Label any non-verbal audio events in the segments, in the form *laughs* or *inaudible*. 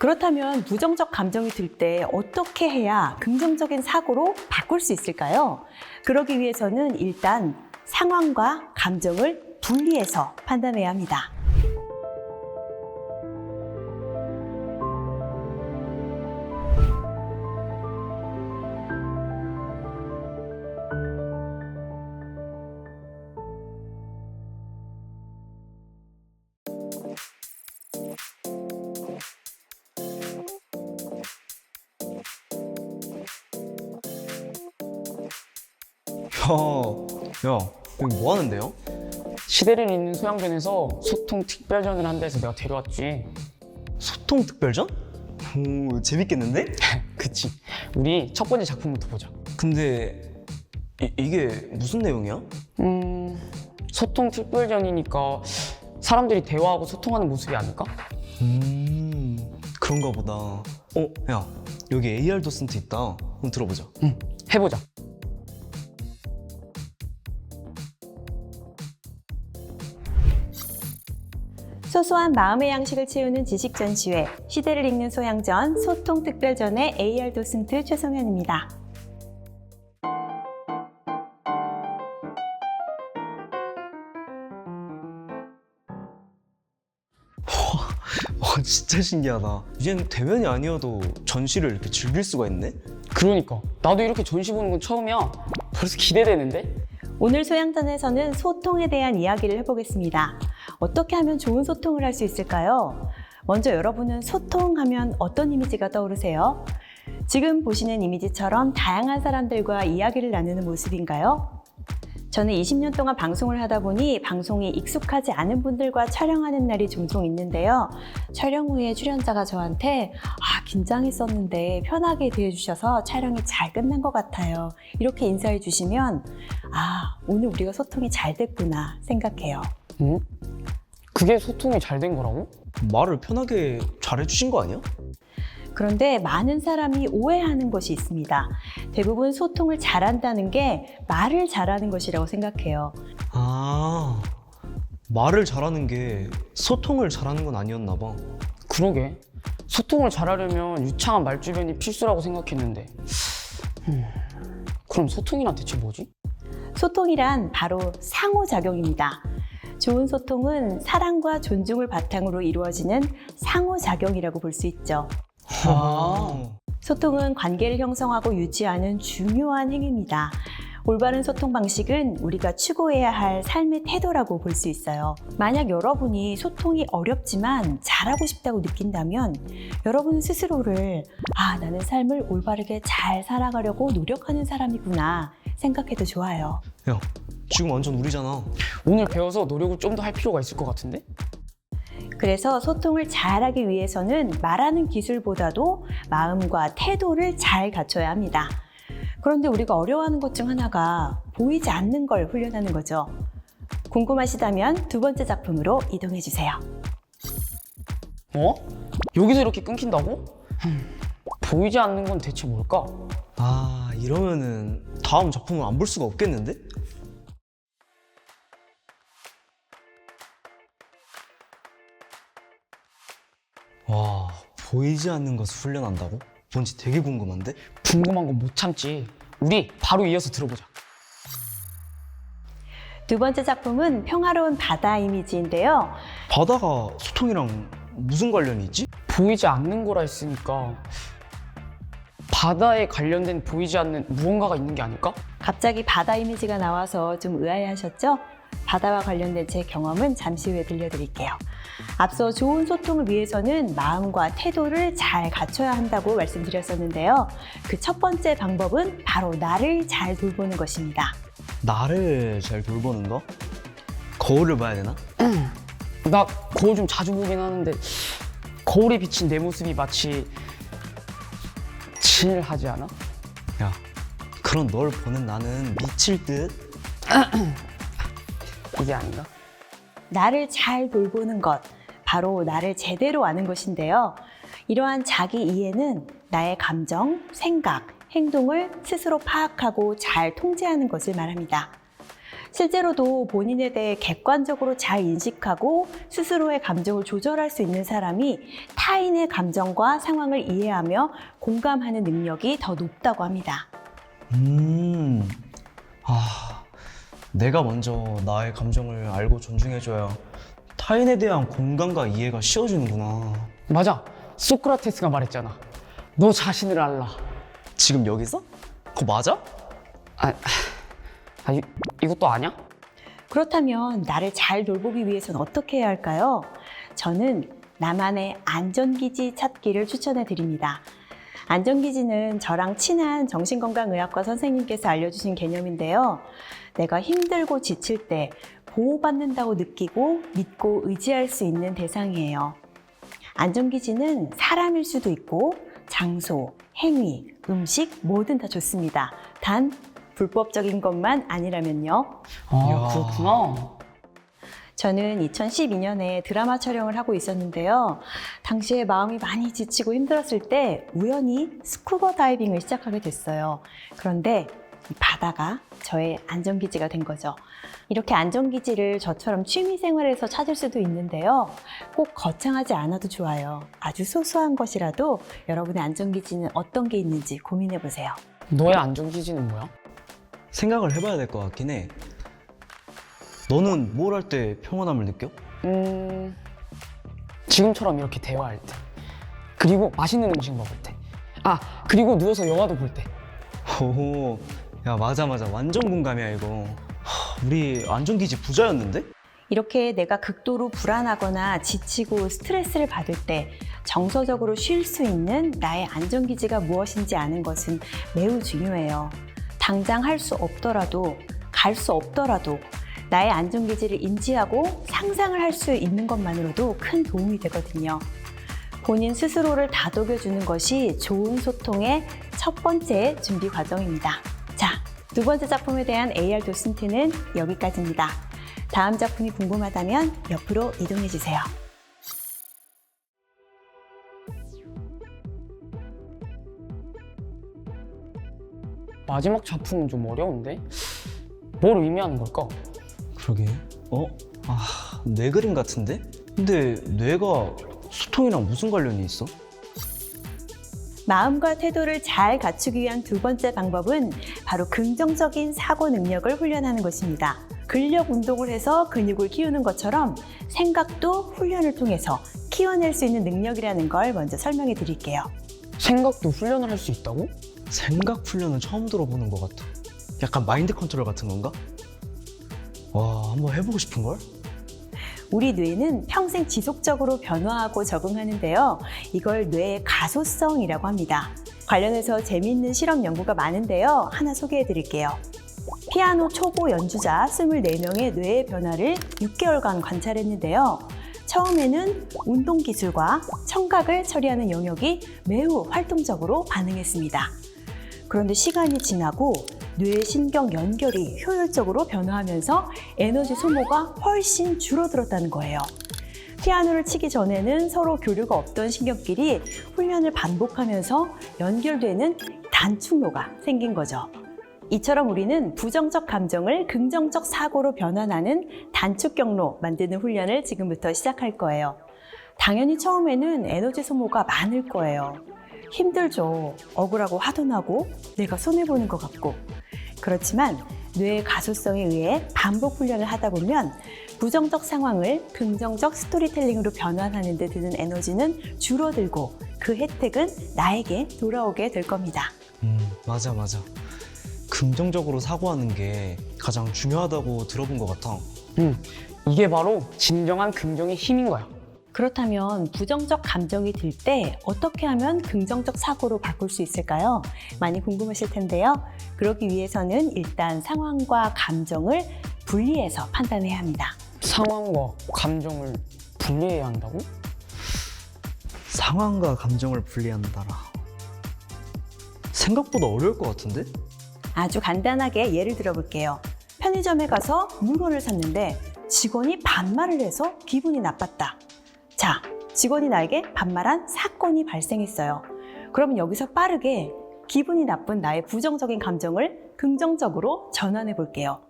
그렇다면 부정적 감정이 들 때 어떻게 해야 긍정적인 사고로 바꿀 수 있을까요? 그러기 위해서는 일단 상황과 감정을 분리해서 판단해야 합니다. 야, 야, 여기 뭐 하는데요? 시대를 잇는 소양전에서 소통 특별전을 한다 해서 내가 데려왔지. 소통 특별전? 오, 재밌겠는데? *laughs* 그치. 우리 첫 번째 작품부터 보자. 근데 이, 이게 무슨 내용이야? 음, 소통 특별전이니까 사람들이 대화하고 소통하는 모습이 아닐까? 음, 그런가 보다. 어, 야, 여기 AR 도슨트 있다. 한번 들어보자. 응, 해보자. 소소한 마음의 양식을 채우는 지식 전시회, 시대를 읽는 소양전, 소통 특별전의 AR 도슨트 최성현입니다. 와, 진짜 신기하다. 이젠 대면이 아니어도 전시를 이렇게 즐길 수가 있네? 그러니까 나도 이렇게 전시 보는 건 처음이야. 벌써 기대되는데? 오늘 소양전에서는 소통에 대한 이야기를 해보겠습니다. 어떻게 하면 좋은 소통을 할 수 있을까요? 먼저 여러분은 소통하면 어떤 이미지가 떠오르세요? 지금 보시는 이미지처럼 다양한 사람들과 이야기를 나누는 모습인가요? 저는 20년 동안 방송을 하다 보니 방송이 익숙하지 않은 분들과 촬영하는 날이 종종 있는데요. 촬영 후에 출연자가 저한테 아, 긴장했었는데 편하게 대해주셔서 촬영이 잘 끝난 것 같아요. 이렇게 인사해 주시면 아, 오늘 우리가 소통이 잘 됐구나 생각해요. 응? 그게 소통이 잘 된 거라고? 말을 편하게 잘해주신 거 아니야? 그런데 많은 사람이 오해하는 것이 있습니다. 대부분 소통을 잘한다는 게 말을 잘하는 것이라고 생각해요. 아, 말을 잘하는 게 소통을 잘하는 건 아니었나 봐. 그러게. 소통을 잘하려면 유창한 말주변이 필수라고 생각했는데. 음, 그럼 소통이란 대체 뭐지? 소통이란 바로 상호작용입니다. 좋은 소통은 사랑과 존중을 바탕으로 이루어지는 상호작용이라고 볼 수 있죠. 아. 소통은 관계를 형성하고 유지하는 중요한 행위입니다. 올바른 소통 방식은 우리가 추구해야 할 삶의 태도라고 볼 수 있어요. 만약 여러분이 소통이 어렵지만 잘하고 싶다고 느낀다면 여러분은 스스로를 아, 나는 삶을 올바르게 잘 살아가려고 노력하는 사람이구나 생각해도 좋아요. 야, 지금 완전 우리잖아. 오늘 배워서 노력을 좀 더 할 필요가 있을 것 같은데? 그래서 소통을 잘하기 위해서는 말하는 기술보다도 마음과 태도를 잘 갖춰야 합니다. 그런데 우리가 어려워하는 것 중 하나가 보이지 않는 걸 훈련하는 거죠. 궁금하시다면 두 번째 작품으로 이동해 주세요. 어? 여기서 이렇게 끊긴다고? 흠, 보이지 않는 건 대체 뭘까? 아, 이러면은 다음 작품을 안 볼 수가 없겠는데? 와, 보이지 않는 것을 훈련한다고? 뭔지 되게 궁금한데? 궁금한 건 못 참지. 우리 바로 이어서 들어보자. 두 번째 작품은 평화로운 바다 이미지인데요. 바다가 소통이랑 무슨 관련이 있지? 보이지 않는 거라 했으니까 바다에 관련된 보이지 않는 무언가가 있는 게 아닐까? 갑자기 바다 이미지가 나와서 좀 의아해 하셨죠? 바다와 관련된 제 경험은 잠시 후에 들려드릴게요. 앞서 좋은 소통을 위해서는 마음과 태도를 잘 갖춰야 한다고 말씀드렸었는데요. 그 첫 번째 방법은 바로 나를 잘 돌보는 것입니다. 나를 잘 돌보는 거? 거울을 봐야 되나? 나 거울 좀 자주 보긴 하는데 거울에 비친 내 모습이 마치 진하지 않아? 야, 그런 널 보는 나는 미칠 듯? *clears throat* 이게 아닌가? 나를 잘 돌보는 것, 바로 나를 제대로 아는 것인데요. 이러한 자기 이해는 나의 감정, 생각, 행동을 스스로 파악하고 잘 통제하는 것을 말합니다. 실제로도 본인에 대해 객관적으로 잘 인식하고 스스로의 감정을 조절할 수 있는 사람이 타인의 감정과 상황을 이해하며 공감하는 능력이 더 높다고 합니다. 음, 아, 내가 먼저 나의 감정을 알고 존중해줘야 타인에 대한 공감과 이해가 쉬워지는구나. 맞아. 소크라테스가 말했잖아. 너 자신을 알라. 지금 여기서? 그거 맞아? 아, 아 이, 이것도 아냐? 그렇다면 나를 잘 돌보기 위해서는 어떻게 해야 할까요? 저는 나만의 안전기지 찾기를 추천해 드립니다. 안전기지는 저랑 친한 정신건강의학과 선생님께서 알려주신 개념인데요. 내가 힘들고 지칠 때 보호받는다고 느끼고 믿고 의지할 수 있는 대상이에요. 안전기지는 사람일 수도 있고 장소, 행위, 음식 뭐든 다 좋습니다. 단 불법적인 것만 아니라면요. 아. 그렇구나. 저는 2012년에 드라마 촬영을 하고 있었는데요. 당시에 마음이 많이 지치고 힘들었을 때 우연히 스쿠버 다이빙을 시작하게 됐어요. 그런데 이 바다가 저의 안전기지가 된 거죠. 이렇게 안전기지를 저처럼 취미 생활에서 찾을 수도 있는데요. 꼭 거창하지 않아도 좋아요. 아주 소소한 것이라도 여러분의 안전기지는 어떤 게 있는지 고민해 보세요. 너의 안전기지는 뭐야? 생각을 해봐야 될 것 같긴 해. 너는 뭘 할 때 평온함을 느껴? 음, 지금처럼 이렇게 대화할 때. 그리고 맛있는 음식 먹을 때. 아, 그리고 누워서 영화도 볼 때. 오, 야 맞아 맞아 완전 공감이야 이거. 하, 우리 안전기지 부자였는데? 이렇게 내가 극도로 불안하거나 지치고 스트레스를 받을 때 정서적으로 쉴 수 있는 나의 안전기지가 무엇인지 아는 것은 매우 중요해요. 당장 할 수 없더라도, 갈 수 없더라도 나의 안전기지를 인지하고 상상을 할 수 있는 것만으로도 큰 도움이 되거든요. 본인 스스로를 다독여주는 것이 좋은 소통의 첫 번째 준비 과정입니다. 자, 두 번째 작품에 대한 AR 도슨트는 여기까지입니다. 다음 작품이 궁금하다면 옆으로 이동해 주세요. 마지막 작품은 좀 어려운데? 뭘 의미하는 걸까? 그러게. 어? 아, 뇌 그림 같은데? 근데 뇌가 소통이랑 무슨 관련이 있어? 마음과 태도를 잘 갖추기 위한 두 번째 방법은 바로 긍정적인 사고 능력을 훈련하는 것입니다. 근력 운동을 해서 근육을 키우는 것처럼 생각도 훈련을 통해서 키워낼 수 있는 능력이라는 걸 먼저 설명해 드릴게요. 생각도 훈련을 할 수 있다고? 생각 훈련은 처음 들어보는 것 같아. 약간 마인드 컨트롤 같은 건가? 와, 한번 해보고 싶은 걸? 우리 뇌는 평생 지속적으로 변화하고 적응하는데요. 이걸 뇌의 가소성이라고 합니다. 관련해서 재미있는 실험 연구가 많은데요. 하나 소개해 드릴게요. 피아노 초보 연주자 24명의 뇌의 변화를 6개월간 관찰했는데요. 처음에는 운동 기술과 청각을 처리하는 영역이 매우 활동적으로 반응했습니다. 그런데 시간이 지나고 뇌 신경 연결이 효율적으로 변화하면서 에너지 소모가 훨씬 줄어들었다는 거예요. 피아노를 치기 전에는 서로 교류가 없던 신경끼리 훈련을 반복하면서 연결되는 단축로가 생긴 거죠. 이처럼 우리는 부정적 감정을 긍정적 사고로 변환하는 단축 경로 만드는 훈련을 지금부터 시작할 거예요. 당연히 처음에는 에너지 소모가 많을 거예요. 힘들죠. 억울하고 화도 나고 내가 손해보는 것 같고. 그렇지만 뇌의 가소성에 의해 반복 훈련을 하다 보면 부정적 상황을 긍정적 스토리텔링으로 변환하는 데 드는 에너지는 줄어들고 그 혜택은 나에게 돌아오게 될 겁니다. 음, 맞아, 맞아. 긍정적으로 사고하는 게 가장 중요하다고 들어본 것 같아. 응. 이게 바로 진정한 긍정의 힘인 거야. 그렇다면 부정적 감정이 들 때 어떻게 하면 긍정적 사고로 바꿀 수 있을까요? 많이 궁금하실 텐데요. 그러기 위해서는 일단 상황과 감정을 분리해서 판단해야 합니다. 상황과 감정을 분리해야 한다고? 상황과 감정을 분리한다라. 생각보다 어려울 것 같은데? 아주 간단하게 예를 들어 볼게요. 편의점에 가서 물건을 샀는데 직원이 반말을 해서 기분이 나빴다. 자, 직원이 나에게 반말한 사건이 발생했어요. 그러면 여기서 빠르게 기분이 나쁜 나의 부정적인 감정을 긍정적으로 전환해 볼게요.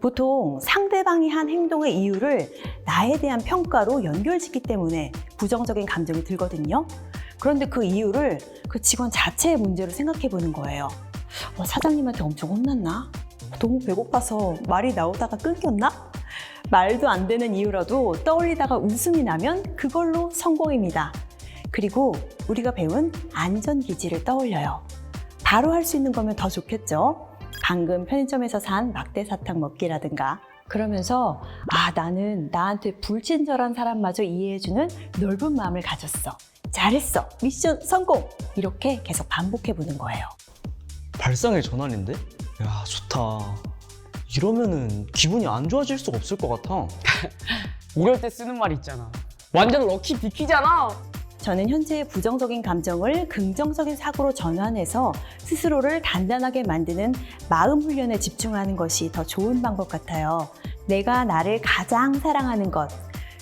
보통 상대방이 한 행동의 이유를 나에 대한 평가로 연결짓기 때문에 부정적인 감정이 들거든요. 그런데 그 이유를 그 직원 자체의 문제로 생각해 보는 거예요. 어, 사장님한테 엄청 혼났나? 너무 배고파서 말이 나오다가 끊겼나? 말도 안 되는 이유라도 떠올리다가 웃음이 나면 그걸로 성공입니다. 그리고 우리가 배운 안전기지를 떠올려요. 바로 할 수 있는 거면 더 좋겠죠? 방금 편의점에서 산 막대 사탕 먹기라든가. 그러면서, 아, 나는 나한테 불친절한 사람마저 이해해주는 넓은 마음을 가졌어. 잘했어. 미션 성공! 이렇게 계속 반복해 보는 거예요. 발상의 전환인데? 야, 좋다. 이러면은 기분이 안 좋아질 수가 없을 것 같아. *laughs* 이럴 때 쓰는 말 있잖아. 완전 럭키 비키잖아. 저는 현재의 부정적인 감정을 긍정적인 사고로 전환해서 스스로를 단단하게 만드는 마음 훈련에 집중하는 것이 더 좋은 방법 같아요. 내가 나를 가장 사랑하는 것,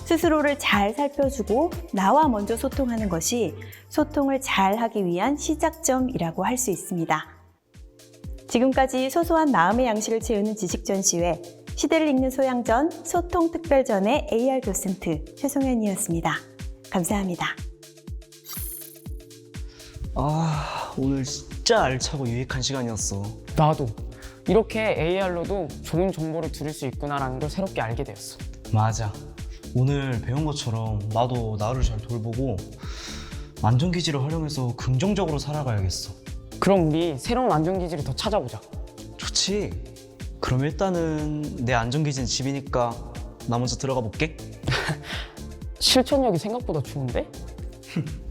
스스로를 잘 살펴주고 나와 먼저 소통하는 것이 소통을 잘 하기 위한 시작점이라고 할 수 있습니다. 지금까지 소소한 마음의 양식을 채우는 지식 전시회 시대를 읽는 소양전 소통 특별전의 AR 도슨트 최송현이었습니다. 감사합니다. 아, 오늘 진짜 알차고 유익한 시간이었어. 나도 이렇게 AR로도 좋은 정보를 들을 수 있구나라는 걸 새롭게 알게 되었어. 맞아. 오늘 배운 것처럼 나도 나를 잘 돌보고 안전기지를 활용해서 긍정적으로 살아가야겠어. 그럼 우리 새로운 안전기지를 더 찾아보자. 좋지. 그럼 일단은 내 안전기지는 집이니까 나 먼저 들어가 볼게. *laughs* 실천력이 생각보다 좋은데? *laughs*